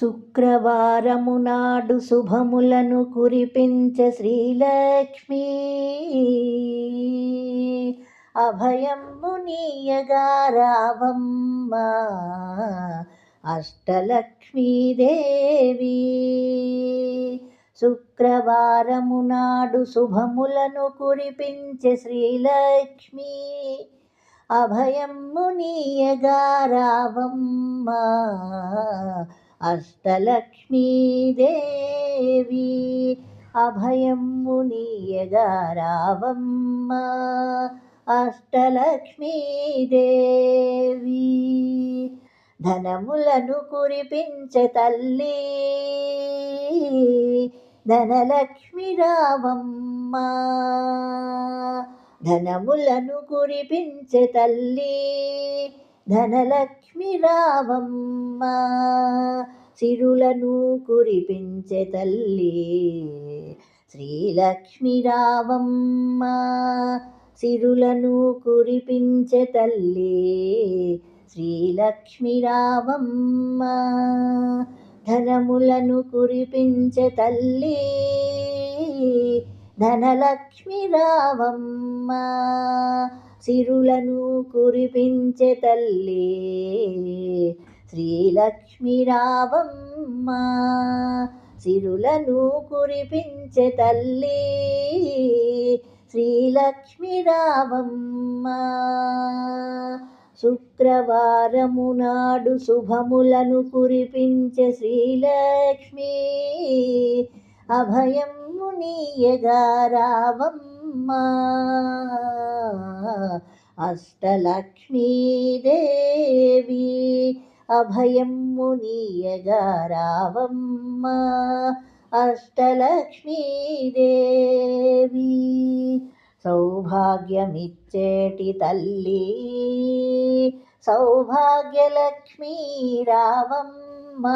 శుక్రవారము నాడు శుభములను కురిపించ శ్రీలక్ష్మి. అభయము నీయగా రావమ్మ అష్టలక్ష్మీదేవి. శుక్రవారము నాడు శుభములను కురిపించే శ్రీలక్ష్మి. అభయము నీయగా రావమ్మ అష్టలక్ష్మీదేవి అభయము నీయగా రావమ్మ అష్టలక్ష్మీదేవి. ధనములను కురిపించే తల్లి ధనలక్ష్మి రావమ్మ. ధనములను కురిపించే తల్లి ధనలక్ష్మి రావమ్మ సిరులను కురిపించే తల్లి శ్రీలక్ష్మి రావమ్మ సిరులను కురిపించే తల్లి శ్రీలక్ష్మి రావమ్మ ధనములను కురిపించే తల్లి ధనలక్ష్మి రావమ్మ. సిరులను కురిపించే తల్లి. శ్రీలక్ష్మి రావమ్మ సిరులను కురిపించే తల్లి. శ్రీలక్ష్మి రావమ్మ శుక్రవారము నాడు శుభములను కురిపించే శ్రీలక్ష్మి. అభయము నీయగా రావమ్మ అష్టలక్ష్మీదేవి అభయము నీయగా రావమ్మ అష్టలక్ష్మీదేవి సౌభాగ్యమిచ్చేటి తల్లి సౌభాగ్యలక్ష్మీ రావమ్మ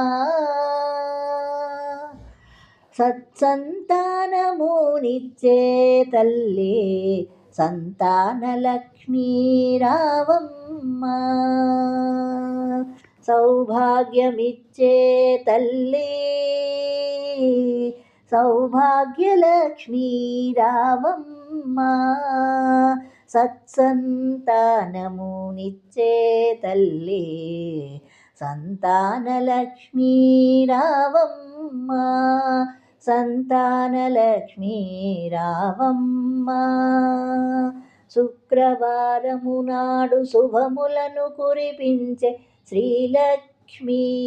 సత్సంతానమునిచ్చే తల్లి సంతానలక్ష్మీ రావమ్మ సౌభాగ్యమిచ్చే తల్లి సౌభాగ్యలక్ష్మీ రావమ్మ సత్సంతానమునిచ్చే తల్లి సంతానలక్ష్మీ రావమ్మ సంతానలక్ష్మీ రావమ్మ శుక్రవారము నాడు శుభములను కురిపించే శ్రీలక్ష్మీ.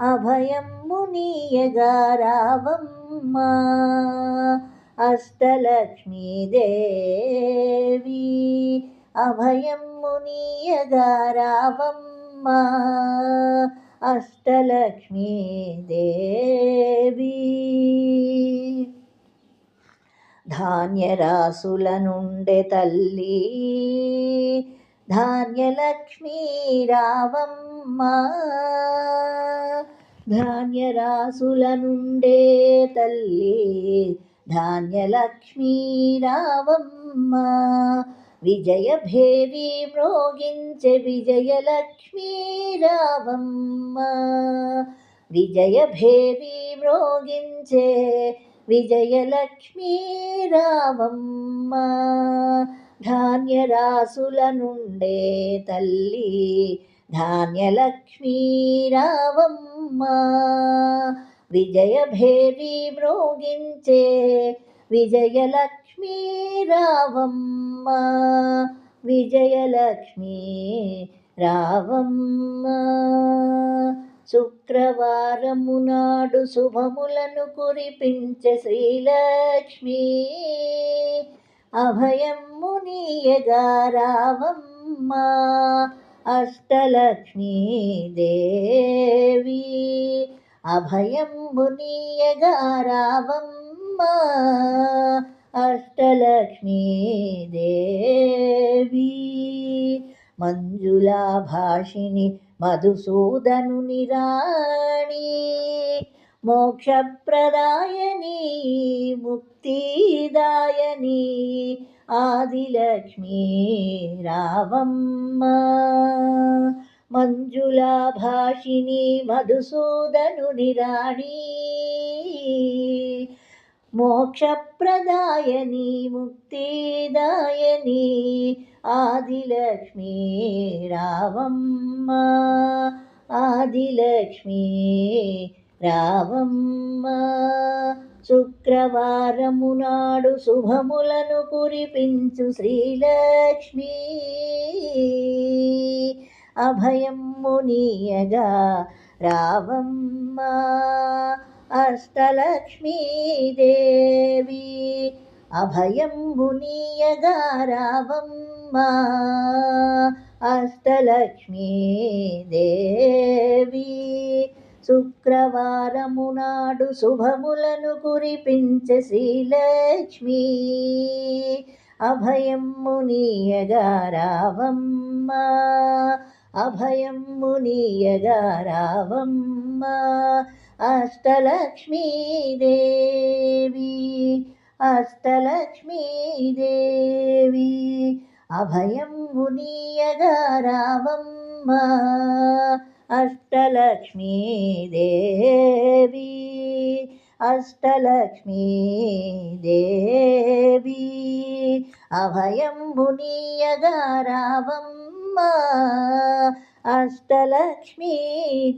అభయము నీయగా రావమ్మ. అష్టలక్ష్మీదేవి రావమ్మ. నీయగా రావమ్మ అష్టలక్ష్మీదేవి ధాన్యరాసుల నుండే తల్లి ధాన్యలక్ష్మీ రావమ్మ ధాన్యరాసుల నుండే తల్లి ధాన్యలక్ష్మీ రావమ్మ విజయ భేరి మ్రోగించే విజయలక్ష్మీ రావమ్మ. విజయ భేరి మ్రోగించే విజయలక్ష్మీ రావమ్మ. ధాన్యరాసుల నుండే తల్లి ధాన్యలక్ష్మీ రావమ్మ. విజయ భేరి మ్రోగించే విజయలక్ష్మీ రావమ్మ విజయలక్ష్మీ రావమ్మ. శుక్రవారము నాడు శుభములను కురిపించే శ్రీలక్ష్మి అభయము రావమ్మ అష్టలక్ష్మీ దేవి అభయము రావమ్మ. రావమ్మ అష్టలక్ష్మీ దేవి. మంజులా భాషిని మధుసూదనుని రాణి. మోక్షప్రదాయని ముక్తిదాయని ఆదిలక్ష్మీ రావమ్మ. మంజులా భాషిణి మధుసూదనుని రాణి. మోక్షప్రదాయని ముక్తిదాయని ఆదిలక్ష్మీ రావమ్మ ఆదిలక్ష్మీ రావమ్మ. శుక్రవారము నాడు శుభములను కురిపించు శ్రీలక్ష్మి. అభయము నీయగా రావమ్మ. అష్టలక్ష్మీదేవి అభయం నీయగా అష్టలక్ష్మీదేవి. శుక్రవారము నాడు శుభములను కురిపించే శ్రీలక్ష్మి అభయం నీయగా అష్టలక్ష్మీదేవి అష్టలక్ష్మీదేవి అభయం నీయగా రావమ్మ అష్టలక్ష్మీదేవి అష్టలక్ష్మీదేవి అభయం అభయంబు నీయగా రావమ్మ అష్టలక్ష్మీదేవి